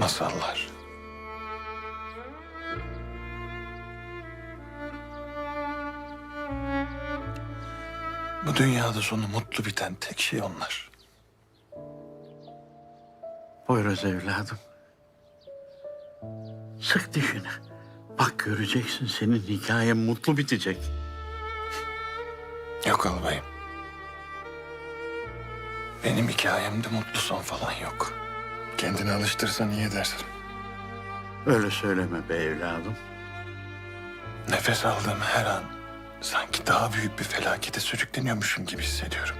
Masallar. Bu dünyada sonu mutlu biten tek şey onlar. Poyraz evladım. Sık dişini. Bak göreceksin senin hikayen mutlu bitecek. Yok albayım. Benim hikayemde mutlu son falan yok. Kendini alıştırsan iyi edersin. Öyle söyleme be evladım. Nefes aldığım her an sanki daha büyük bir felakete sürükleniyormuşum gibi hissediyorum.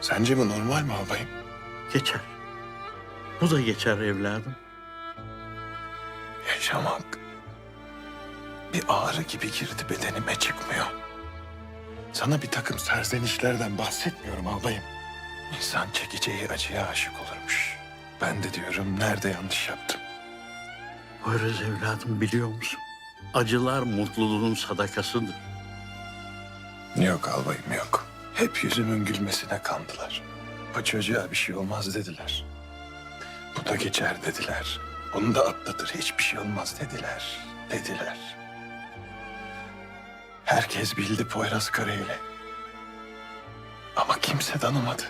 Sence bu normal mi albayım? Geçer. Bu da geçer evladım. Yaşamak bir ağrı gibi girdi bedenime çıkmıyor. Sana bir takım serzenişlerden bahsetmiyorum albayım. İnsan çekeceği acıya aşık olurmuş. Ben de diyorum nerede yanlış yaptım. Poyraz evladım biliyor musun? Acılar mutluluğun sadakasıdır. Yok albayım yok. Hep yüzümün gülmesine kandılar. Bu çocuğa bir şey olmaz dediler. Bu da geçer dediler. Onu da atlatır hiçbir şey olmaz dediler. Dediler. Herkes bildi Poyraz Karayel'i. Ama kimse tanımadı.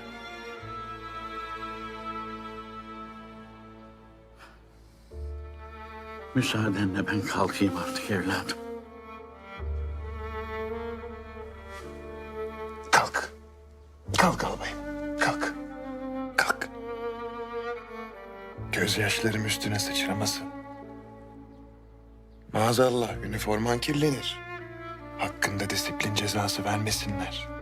Müsaadenle ben kalkayım artık evladım. Kalk. Kalk albayım. Kalk. Kalk. Gözyaşlarım üstüne sıçramasın. Maazallah üniforman kirlenir. Hakkında disiplin cezası vermesinler.